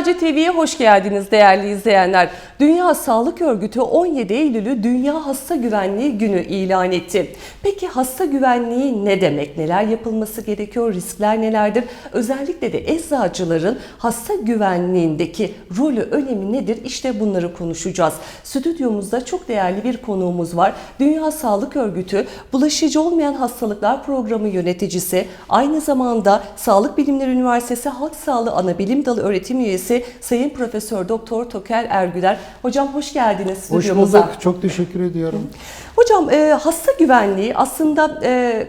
Eczacı TV'ye hoş geldiniz değerli izleyenler. Dünya Sağlık Örgütü 17 Eylül'ü Dünya Hasta Güvenliği Günü ilan etti. Peki hasta güvenliği ne demek? Neler yapılması gerekiyor? Riskler nelerdir? Özellikle de eczacıların hasta güvenliğindeki rolü, önemi nedir? İşte bunları konuşacağız. Stüdyomuzda çok değerli bir konuğumuz var. Dünya Sağlık Örgütü Bulaşıcı Olmayan Hastalıklar Programı yöneticisi, aynı zamanda Sağlık Bilimleri Üniversitesi Halk Sağlığı Anabilim Dalı öğretim üyesi Sayın Profesör Doktor Tokel Ergüler. Hocam hoş geldiniz Hoş stüdyomuza. bulduk. Çok teşekkür ediyorum. Hocam e, hasta güvenliği aslında e,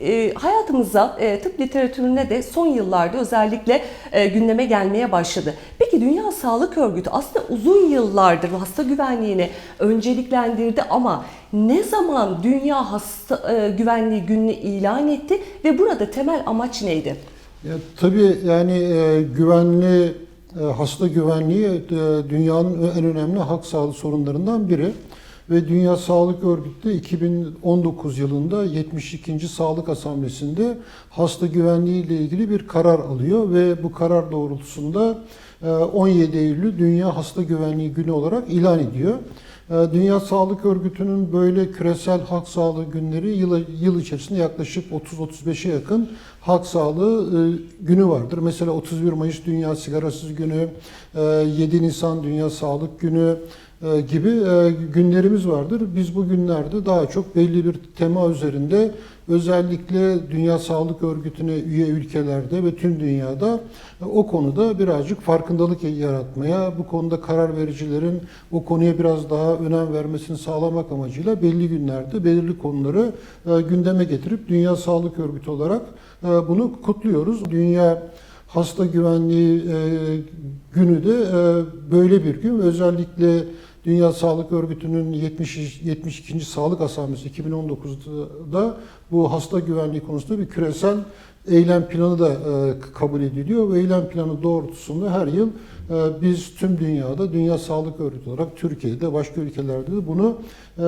e, hayatımıza e, tıp literatürüne de son yıllarda özellikle e, gündeme gelmeye başladı. Peki Dünya Sağlık Örgütü aslında uzun yıllardır hasta güvenliğini önceliklendirdi ama ne zaman Dünya Hasta e, Güvenliği Günü'nü ilan etti ve burada temel amaç neydi? Ya, tabii yani e, güvenli hasta güvenliği e, dünyanın en önemli hak sağlığı sorunlarından biri ve Dünya Sağlık Örgütü 2019 yılında 72. Sağlık Asamblesi'nde hasta güvenliği ile ilgili bir karar alıyor ve bu karar doğrultusunda e, 17 Eylül Dünya Hasta Güvenliği Günü olarak ilan ediyor. E, Dünya Sağlık Örgütü'nün böyle küresel halk sağlığı günleri yıl, yıl içerisinde yaklaşık 30-35'e yakın halk sağlığı e, günü vardır. Mesela 31 Mayıs Dünya Sigarasız Günü, e, 7 Nisan Dünya Sağlık Günü e, gibi e, günlerimiz vardır. Biz bu günlerde daha çok belli bir tema üzerinde özellikle Dünya Sağlık Örgütü'ne üye ülkelerde ve tüm dünyada e, o konuda birazcık farkındalık yaratmaya, bu konuda karar vericilerin o konuya biraz daha önem vermesini sağlamak amacıyla belli günlerde belirli konuları e, gündeme getirip Dünya Sağlık Örgütü olarak e, bunu kutluyoruz. Dünya Hasta Güvenliği e, Günü de e, böyle bir gün. Özellikle Dünya Sağlık Örgütü'nün 70, 72. Sağlık Asamblesi 2019'da bu hasta güvenliği konusunda bir küresel eylem planı da e, kabul ediliyor ve eylem planı doğrultusunda her yıl e, biz tüm dünyada Dünya Sağlık Örgütü olarak Türkiye'de başka ülkelerde de bunu e,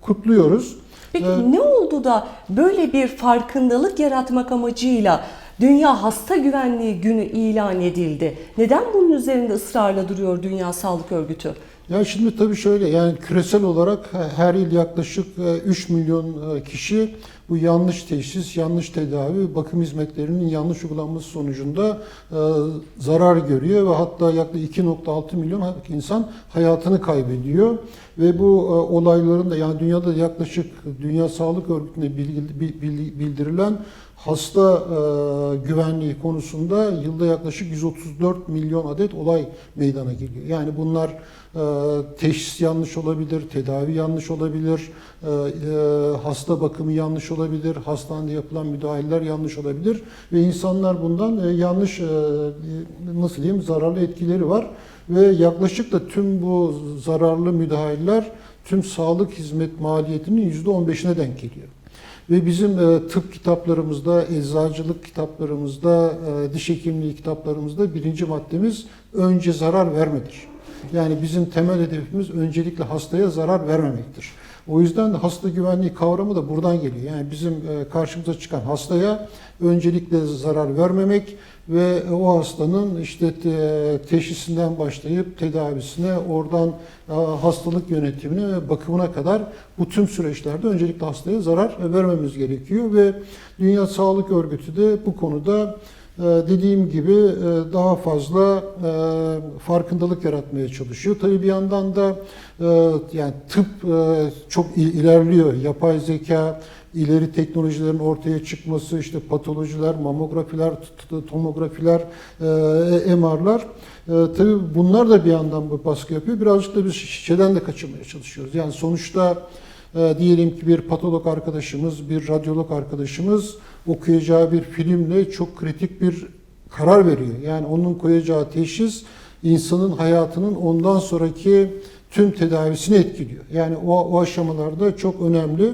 kutluyoruz. Peki E, ne oldu da böyle bir farkındalık yaratmak amacıyla Dünya Hasta Güvenliği Günü ilan edildi? Neden bunun üzerinde ısrarla duruyor Dünya Sağlık Örgütü? Ya şimdi tabii şöyle yani küresel olarak her yıl yaklaşık e, 3 milyon e, kişi bu yanlış teşhis, yanlış tedavi, bakım hizmetlerinin yanlış uygulanması sonucunda e, zarar görüyor ve hatta yaklaşık 2.6 milyon insan hayatını kaybediyor. Ve bu e, olayların da yani dünyada yaklaşık Dünya Sağlık Örgütü'ne bildirilen hasta e, güvenliği konusunda yılda yaklaşık 134 milyon adet olay meydana geliyor. Yani bunlar e, teşhis yanlış olabilir, tedavi yanlış olabilir, e, e, hasta bakımı yanlış olabilir, hastanede yapılan müdahaleler yanlış olabilir ve insanlar bundan e, yanlış e, nasıl diyeyim zararlı etkileri var ve yaklaşık da tüm bu zararlı müdahaleler tüm sağlık hizmet maliyetinin %15'ine denk geliyor. Ve bizim e, tıp kitaplarımızda, eczacılık kitaplarımızda, e, diş hekimliği kitaplarımızda birinci maddemiz önce zarar vermedir. Yani bizim temel hedefimiz öncelikle hastaya zarar vermemektir. O yüzden de hasta güvenliği kavramı da buradan geliyor. Yani bizim e, karşımıza çıkan hastaya öncelikle zarar vermemek ve o hastanın işte te- teşhisinden başlayıp tedavisine, oradan e, hastalık yönetimine ve bakımına kadar bu tüm süreçlerde öncelikle hastaya zarar vermemiz gerekiyor. Ve Dünya Sağlık Örgütü de bu konuda dediğim gibi e, daha fazla e, farkındalık yaratmaya çalışıyor. Tabii bir yandan da e, yani tıp çok il- ilerliyor. Yapay zeka, ileri teknolojilerin ortaya çıkması, işte patolojiler, mamografiler, tomografiler, MR'lar. Tabii bunlar da bir yandan bu baskı yapıyor. Birazcık da biz şeyden de kaçınmaya çalışıyoruz. Yani sonuçta e, diyelim ki bir patolog arkadaşımız, bir radyolog arkadaşımız okuyacağı bir filmle çok kritik bir karar veriyor. Yani onun koyacağı teşhis insanın hayatının ondan sonraki tüm tedavisini etkiliyor. Yani o, o aşamalarda çok önemli.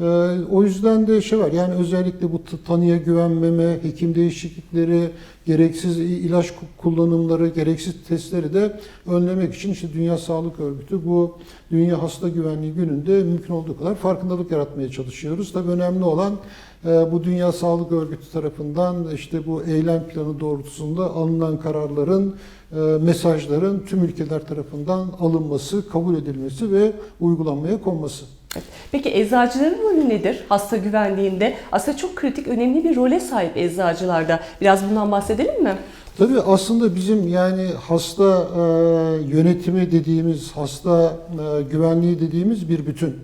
Ee, o yüzden de şey var yani özellikle bu tanıya güvenmeme, hekim değişiklikleri, gereksiz ilaç ku- kullanımları, gereksiz testleri de önlemek için işte Dünya Sağlık Örgütü bu Dünya Hasta Güvenliği Günü'nde mümkün olduğu kadar farkındalık yaratmaya çalışıyoruz. Tabii önemli olan e, bu Dünya Sağlık Örgütü tarafından işte bu eylem planı doğrultusunda alınan kararların e, mesajların tüm ülkeler tarafından alınması, kabul edilmesi ve uygulanmaya konması. Peki eczacıların rolü nedir hasta güvenliğinde? Aslında çok kritik, önemli bir role sahip eczacılarda. Biraz bundan bahsedelim mi? Tabii aslında bizim yani hasta e, yönetimi dediğimiz, hasta e, güvenliği dediğimiz bir bütün.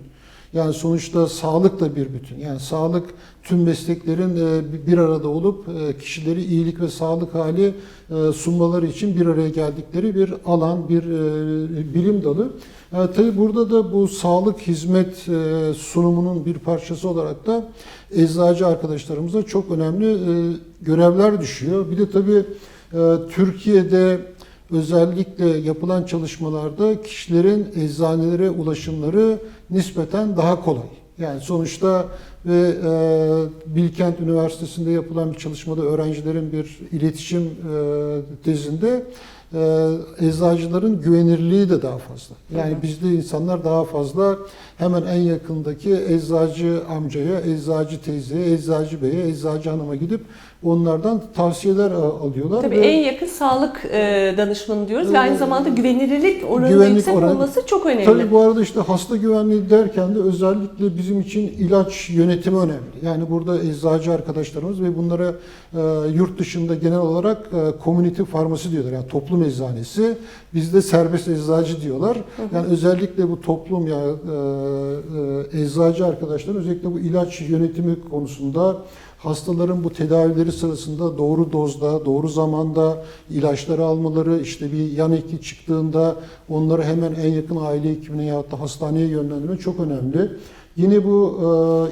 Yani sonuçta sağlık da bir bütün. Yani sağlık tüm mesleklerin e, bir arada olup e, kişileri iyilik ve sağlık hali e, sunmaları için bir araya geldikleri bir alan, bir bilim dalı. Tabii burada da bu sağlık hizmet sunumunun bir parçası olarak da eczacı arkadaşlarımıza çok önemli görevler düşüyor. Bir de tabii Türkiye'de özellikle yapılan çalışmalarda kişilerin eczanelere ulaşımları nispeten daha kolay. Yani sonuçta ve e, Bilkent Üniversitesi'nde yapılan bir çalışmada öğrencilerin bir iletişim e, tezinde e, eczacıların güvenirliği de daha fazla. Yani bizde insanlar daha fazla hemen en yakındaki eczacı amcaya, eczacı teyzeye, eczacı beye, eczacı hanıma gidip onlardan tavsiyeler alıyorlar. Tabii ve- en yakın sağlık e, danışmanı diyoruz ve aynı zamanda güvenilirlik oranı güvenlik yüksek oranı- olması çok önemli. Tabii bu arada işte hasta güvenliği derken de özellikle bizim için ilaç yönetimi önemli. Yani burada eczacı arkadaşlarımız ve bunlara e, yurt dışında genel olarak e, community farmasi diyorlar. Yani toplum eczanesi. Bizde serbest eczacı diyorlar. Yani özellikle bu toplum ya e, e, eczacı arkadaşlar özellikle bu ilaç yönetimi konusunda hastaların bu tedavileri sırasında doğru dozda, doğru zamanda ilaçları almaları, işte bir yan etki çıktığında onları hemen en yakın aile hekimine ya da hastaneye yönlendirme çok önemli. Yine bu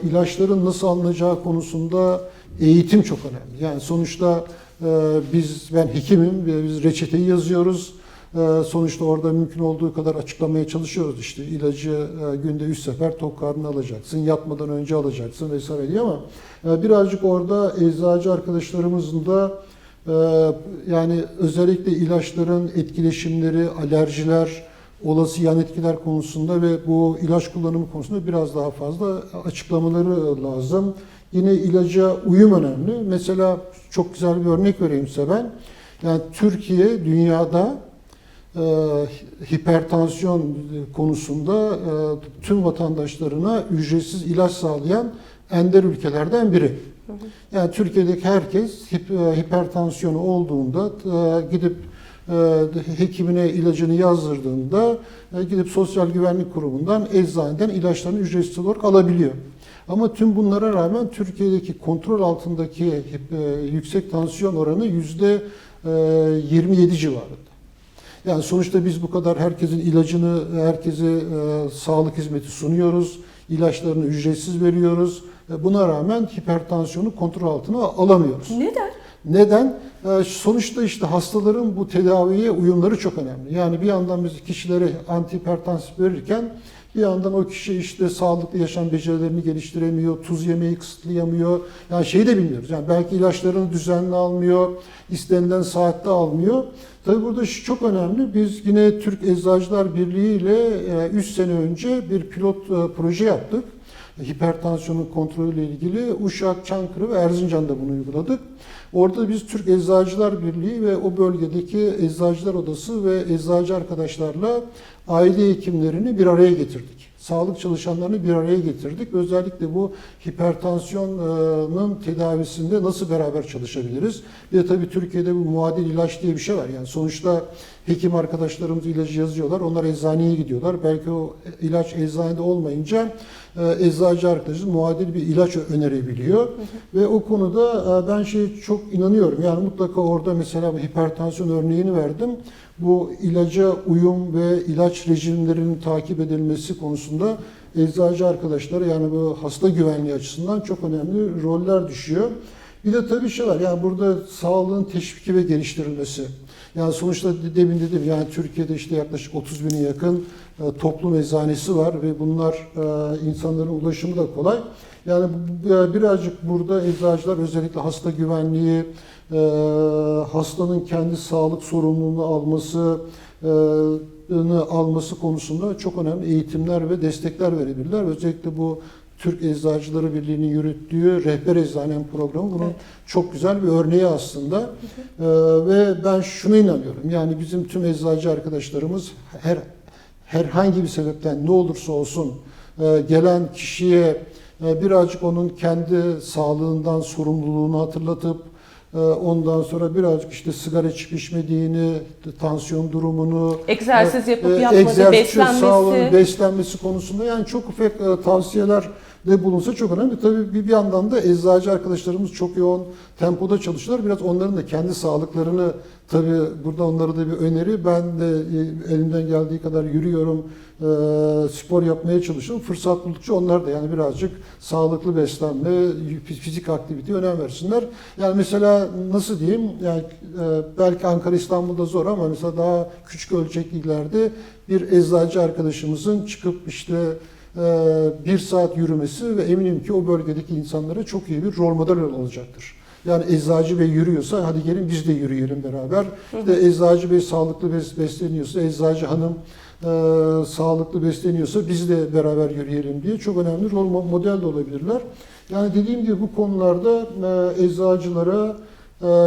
e, ilaçların nasıl alınacağı konusunda eğitim çok önemli. Yani sonuçta e, biz, ben hekimim ve biz reçeteyi yazıyoruz. E, sonuçta orada mümkün olduğu kadar açıklamaya çalışıyoruz. İşte ilacı e, günde 3 sefer tok karnına alacaksın, yatmadan önce alacaksın vesaire diye ama e, birazcık orada eczacı arkadaşlarımızın da e, yani özellikle ilaçların etkileşimleri, alerjiler, olası yan etkiler konusunda ve bu ilaç kullanımı konusunda biraz daha fazla açıklamaları lazım. Yine ilaca uyum önemli. Mesela çok güzel bir örnek vereyim size ben. Yani Türkiye dünyada hipertansiyon konusunda e, tüm vatandaşlarına ücretsiz ilaç sağlayan ender ülkelerden biri. Yani Türkiye'deki herkes e, hipertansiyonu olduğunda e, gidip e, hekimine ilacını yazdırdığında e, gidip sosyal güvenlik kurumundan eczaneden ilaçlarını ücretsiz olarak alabiliyor. Ama tüm bunlara rağmen Türkiye'deki kontrol altındaki e, yüksek tansiyon oranı yüzde e, 27 civarında. Yani sonuçta biz bu kadar herkesin ilacını, herkese e, sağlık hizmeti sunuyoruz. ilaçlarını ücretsiz veriyoruz. E, buna rağmen hipertansiyonu kontrol altına alamıyoruz. Neden? Neden? Ee, Sonuçta işte hastaların bu tedaviye uyumları çok önemli. Yani bir yandan biz kişilere antihipertansif verirken bir yandan o kişi işte sağlıklı yaşam becerilerini geliştiremiyor, tuz yemeyi kısıtlayamıyor. Yani şeyi de bilmiyoruz. Yani belki ilaçlarını düzenli almıyor, istenilen saatte almıyor. Tabii burada şu çok önemli. Biz yine Türk Eczacılar Birliği ile 3 sene önce bir pilot e, proje yaptık hipertansiyonun kontrolüyle ilgili Uşak, Çankırı ve Erzincan'da bunu uyguladık. Orada biz Türk Eczacılar Birliği ve o bölgedeki Eczacılar Odası ve eczacı arkadaşlarla aile hekimlerini bir araya getirdik. Sağlık çalışanlarını bir araya getirdik. Özellikle bu hipertansiyonun tedavisinde nasıl beraber çalışabiliriz? Bir de tabii Türkiye'de bu muadil ilaç diye bir şey var. Yani sonuçta hekim arkadaşlarımız ilacı yazıyorlar. Onlar eczaneye gidiyorlar. Belki o ilaç eczanede olmayınca e, eczacı arkadaşımız muadil bir ilaç önerebiliyor. Ve o konuda e, ben şey çok inanıyorum. Yani mutlaka orada mesela hipertansiyon örneğini verdim. Bu ilaca uyum ve ilaç rejimlerinin takip edilmesi konusunda eczacı arkadaşlara yani bu hasta güvenliği açısından çok önemli roller düşüyor. Bir de tabii şey var yani burada sağlığın teşviki ve geliştirilmesi. Yani sonuçta de- demin dedim yani Türkiye'de işte yaklaşık 30 bine yakın e, toplum eczanesi var ve bunlar e, insanların ulaşımı da kolay. Yani bu- birazcık burada eczacılar özellikle hasta güvenliği, e, hastanın kendi sağlık sorumluluğunu alması, e, alması konusunda çok önemli eğitimler ve destekler verebilirler. Özellikle bu Türk Eczacıları Birliği'nin yürüttüğü rehber eczanem programı bunun Evet. çok güzel bir örneği aslında. Ee, ve ben şuna inanıyorum. Yani bizim tüm eczacı arkadaşlarımız her herhangi bir sebepten ne olursa olsun e, gelen kişiye e, birazcık onun kendi sağlığından sorumluluğunu hatırlatıp e, ondan sonra birazcık işte sigara içip içmediğini, tansiyon durumunu, Egzersiz yapıp e, yapmadığı, egzersiz, sağlığı, beslenmesi. beslenmesi konusunda yani çok ufak e, tavsiyeler de bulunsa çok önemli. Tabii bir, bir yandan da eczacı arkadaşlarımız çok yoğun tempoda çalışıyorlar. Biraz onların da kendi sağlıklarını tabii burada onlara da bir öneri. Ben de e, elimden geldiği kadar yürüyorum, e, spor yapmaya çalışıyorum. Fırsat buldukça onlar da yani birazcık sağlıklı beslenme, fizik aktiviteye önem versinler. Yani mesela nasıl diyeyim yani e, belki Ankara İstanbul'da zor ama mesela daha küçük ölçekli illerde bir eczacı arkadaşımızın çıkıp işte bir saat yürümesi ve eminim ki o bölgedeki insanlara çok iyi bir rol model olacaktır. Yani eczacı bey yürüyorsa hadi gelin biz de yürüyelim beraber. İşte eczacı bey sağlıklı bes- besleniyorsa, eczacı hanım e, sağlıklı besleniyorsa biz de beraber yürüyelim diye çok önemli rol mo- model de olabilirler. Yani dediğim gibi bu konularda e, eczacılara e,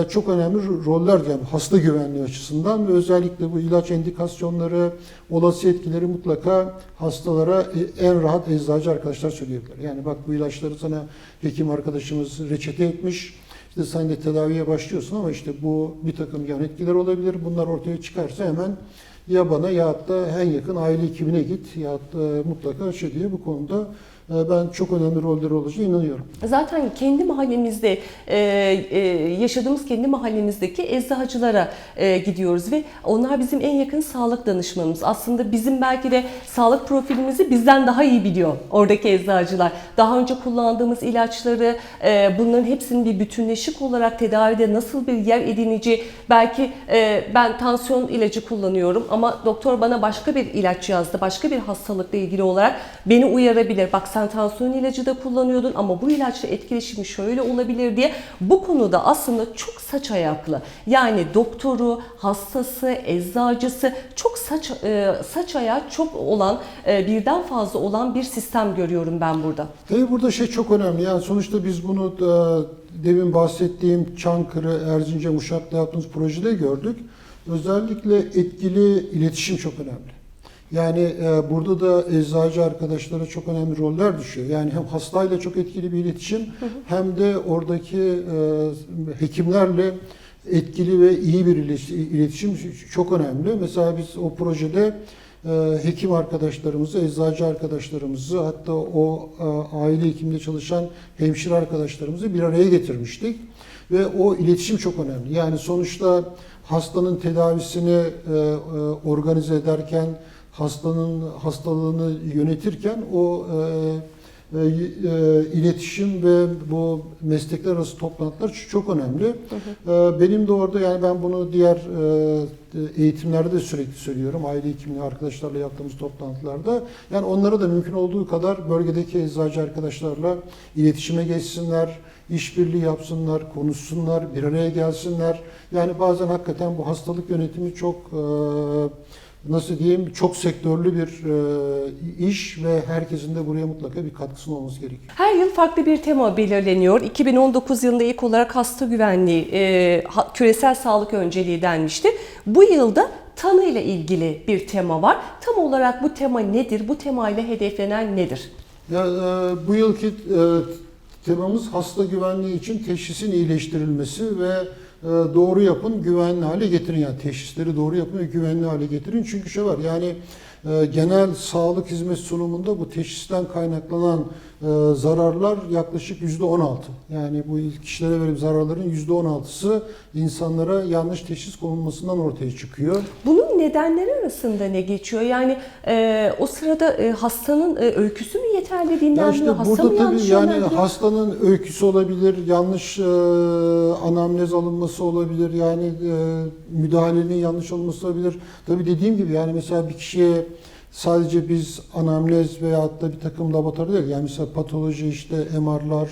çok önemli ro- roller yani hasta güvenliği açısından ve özellikle bu ilaç endikasyonları, olası etkileri mutlaka hastalara e, en rahat eczacı arkadaşlar söyleyebilir. Yani bak bu ilaçları sana hekim arkadaşımız reçete etmiş. İşte sen de tedaviye başlıyorsun ama işte bu bir takım yan etkiler olabilir. Bunlar ortaya çıkarsa hemen ya bana ya da en yakın aile hekimine git ya da mutlaka şey diye bu konuda ben çok önemli rolleri olacağına inanıyorum. Zaten kendi mahallemizde e, e, yaşadığımız kendi mahallemizdeki eczacılara e, gidiyoruz ve onlar bizim en yakın sağlık danışmanımız. Aslında bizim belki de sağlık profilimizi bizden daha iyi biliyor oradaki eczacılar. Daha önce kullandığımız ilaçları, bunların hepsinin bir bütünleşik olarak tedavide nasıl bir yer edineceği, belki ben tansiyon ilacı kullanıyorum ama doktor bana başka bir ilaç yazdı, başka bir hastalıkla ilgili olarak beni uyarabilir. Bak sen tansiyon ilacı da kullanıyordun ama bu ilaçla etkileşimi şöyle olabilir diye bu konuda aslında çok saç ayaklı. Yani doktoru, hastası, eczacısı çok saç e, saç ayağı çok olan e, birden fazla olan bir sistem görüyorum ben burada. Tabii burada şey çok önemli. Yani sonuçta biz bunu e, demin bahsettiğim Çankırı, Erzincan, Uşak'ta yaptığımız projede gördük. Özellikle etkili iletişim çok önemli. Yani e, burada da eczacı arkadaşlara çok önemli roller düşüyor. Yani hem hastayla çok etkili bir iletişim hem de oradaki e, hekimlerle etkili ve iyi bir iletişim- çok önemli. Mesela biz o projede e, hekim arkadaşlarımızı, eczacı arkadaşlarımızı hatta o e, aile hekiminde çalışan hemşire arkadaşlarımızı bir araya getirmiştik. Ve o iletişim çok önemli. Yani sonuçta hastanın tedavisini e, organize ederken, hastanın hastalığını yönetirken o e, e, e, iletişim ve bu meslekler arası toplantılar çok önemli. E, Benim de orada yani ben bunu diğer e, eğitimlerde de sürekli söylüyorum. Aile hekimliği arkadaşlarla yaptığımız toplantılarda. Yani onlara da mümkün olduğu kadar bölgedeki eczacı arkadaşlarla iletişime geçsinler, işbirliği yapsınlar, konuşsunlar, bir araya gelsinler. Yani bazen hakikaten bu hastalık yönetimi çok e, nasıl diyeyim çok sektörlü bir e, iş ve herkesin de buraya mutlaka bir katkısının olması gerekiyor. Her yıl farklı bir tema belirleniyor. 2019 yılında ilk olarak hasta güvenliği, e, küresel sağlık önceliği denmişti. Bu yılda tanı ile ilgili bir tema var. Tam olarak bu tema nedir? Bu tema ile hedeflenen nedir? Ya, e, bu yılki e, temamız hasta güvenliği için teşhisin iyileştirilmesi ve doğru yapın, güvenli hale getirin. Yani teşhisleri doğru yapın ve güvenli hale getirin. Çünkü şey var yani e, genel sağlık hizmet sunumunda bu teşhisten kaynaklanan e, zararlar yaklaşık %16. Yani bu kişilere verilen zararların %16'sı insanlara yanlış teşhis konulmasından ortaya çıkıyor. Bunun nedenleri arasında ne geçiyor? Yani e, o sırada e, hastanın e, öyküsü mü yeterli Ya dinlenmiyor? işte Hasta burada mı tabii yani yönlendiriyor? hastanın öyküsü olabilir, yanlış e, anamnez alınması olabilir, yani e, müdahalenin yanlış olması olabilir. Tabii dediğim gibi yani mesela bir kişiye sadece biz anamnez veyahut da bir takım laboratuvar değil, yani mesela patoloji işte MR'lar,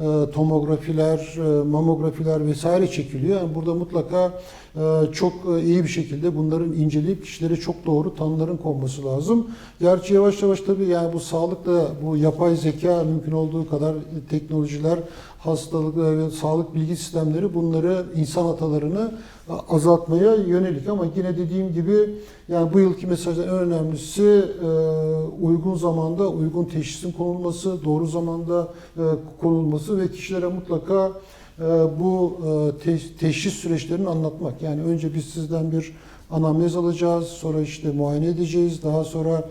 e, tomografiler, e, mamografiler vesaire çekiliyor. Yani burada mutlaka e, çok iyi bir şekilde bunların inceleyip kişilere çok doğru tanıların konması lazım. Gerçi yavaş yavaş tabii yani bu sağlıkla bu yapay zeka mümkün olduğu kadar teknolojiler, hastalık ve sağlık bilgi sistemleri bunları insan hatalarını azaltmaya yönelik ama yine dediğim gibi yani bu yılki mesajın en önemlisi e, uygun zamanda uygun teşhisin konulması, doğru zamanda e, konulması ve kişilere mutlaka e, bu e, te- teşhis süreçlerini anlatmak. Yani önce biz sizden bir anamnez alacağız, sonra işte muayene edeceğiz, daha sonra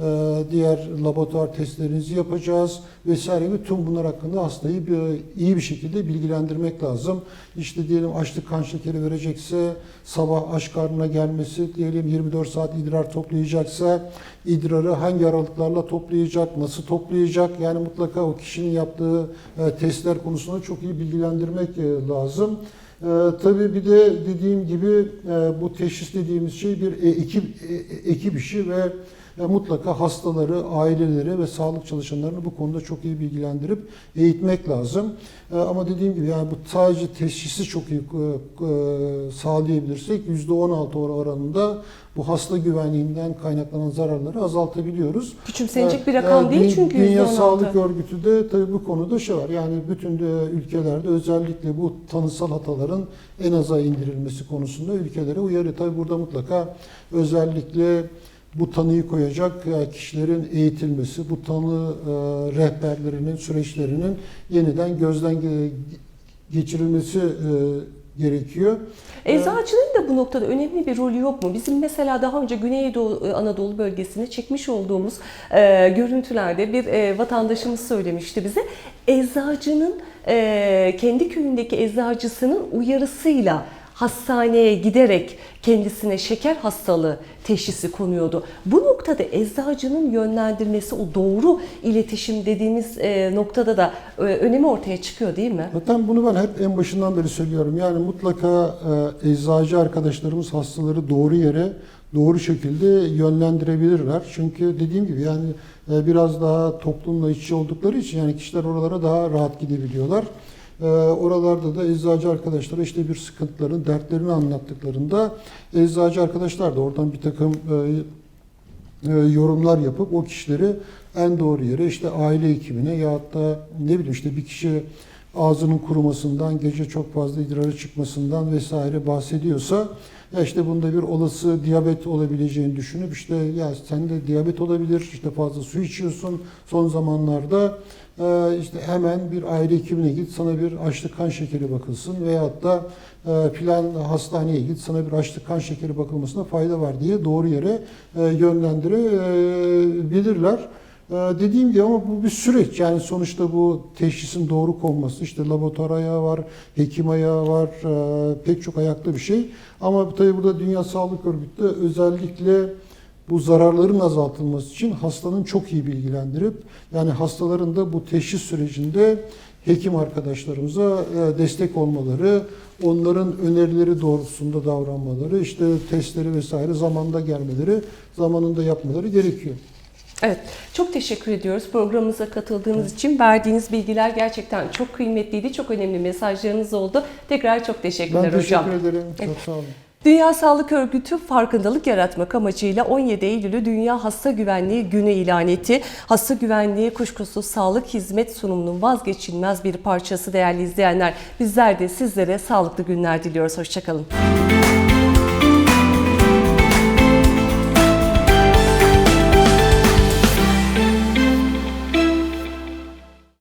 e, diğer laboratuvar testlerinizi yapacağız vesaire gibi tüm bunlar hakkında hastayı bir, iyi bir şekilde bilgilendirmek lazım. İşte diyelim açlık kan şekeri verecekse sabah aç karnına gelmesi, diyelim 24 saat idrar toplayacaksa idrarı hangi aralıklarla toplayacak, nasıl toplayacak yani mutlaka o kişinin yaptığı e, testler konusunda çok iyi bilgilendirmek e, lazım. Ee, tabii bir de dediğim gibi e, bu teşhis dediğimiz şey bir e, ekip e, ekip işi ve e, mutlaka hastaları, aileleri ve sağlık çalışanlarını bu konuda çok iyi bilgilendirip eğitmek lazım. E, ama dediğim gibi yani bu sadece teşhisi çok iyi e, e, sağlayabilirsek %16 oranında bu hasta güvenliğinden kaynaklanan zararları azaltabiliyoruz. Küçümsenecek bir rakam yani değil çünkü Dünya %16. Sağlık Örgütü de tabii bu konuda şey var. Yani bütün de ülkelerde özellikle bu tanısal hataların en aza indirilmesi konusunda ülkelere uyarı. Tabii burada mutlaka özellikle bu tanıyı koyacak e, kişilerin eğitilmesi, bu tanı e, rehberlerinin, süreçlerinin yeniden gözden ge- geçirilmesi e, gerekiyor. Eczacının da bu noktada önemli bir rolü yok mu? Bizim mesela daha önce Güneydoğu Anadolu bölgesine çekmiş olduğumuz görüntülerde bir vatandaşımız söylemişti bize. Eczacının kendi köyündeki eczacısının uyarısıyla hastaneye giderek kendisine şeker hastalığı teşhisi konuyordu. Bu noktada eczacının yönlendirmesi, o doğru iletişim dediğimiz e, noktada da e, önemi ortaya çıkıyor değil mi? Zaten bunu ben hep en başından beri söylüyorum. Yani mutlaka e, eczacı arkadaşlarımız hastaları doğru yere doğru şekilde yönlendirebilirler. Çünkü dediğim gibi yani biraz daha toplumla iç içe oldukları için yani kişiler oralara daha rahat gidebiliyorlar. E, oralarda da eczacı arkadaşlara işte bir sıkıntılarını, dertlerini anlattıklarında eczacı arkadaşlar da oradan bir takım e, e, yorumlar yapıp o kişileri en doğru yere işte aile hekimine ya da ne bileyim işte bir kişi ağzının kurumasından, gece çok fazla idrarı çıkmasından vesaire bahsediyorsa ya işte bunda bir olası diyabet olabileceğini düşünüp işte ya sende diyabet olabilir, işte fazla su içiyorsun. Son zamanlarda işte hemen bir aile hekimine git sana bir açlık kan şekeri bakılsın veyahut da e, filan hastaneye git sana bir açlık kan şekeri bakılmasına fayda var diye doğru yere e, yönlendirebilirler. Ee, Dediğim gibi ama bu bir süreç. Yani sonuçta bu teşhisin doğru konması, işte laboratuvar ayağı var, hekim ayağı var, e, pek çok ayakta bir şey. Ama tabii burada Dünya Sağlık Örgütü özellikle bu zararların azaltılması için hastanın çok iyi bilgilendirip yani hastaların da bu teşhis sürecinde hekim arkadaşlarımıza e, destek olmaları, onların önerileri doğrultusunda davranmaları, işte testleri vesaire zamanda gelmeleri, zamanında yapmaları gerekiyor. Evet, çok teşekkür ediyoruz programımıza katıldığınız için. Verdiğiniz bilgiler gerçekten çok kıymetliydi. Çok önemli mesajlarınız oldu. Tekrar çok teşekkürler Ben hocam. teşekkür ederim. Çok sağ olun. Dünya Sağlık Örgütü farkındalık yaratmak amacıyla 17 Eylül'ü Dünya Hasta Güvenliği Günü ilan etti. Hasta güvenliği kuşkusuz sağlık hizmet sunumunun vazgeçilmez bir parçası değerli izleyenler. Bizler de sizlere sağlıklı günler diliyoruz. Hoşçakalın.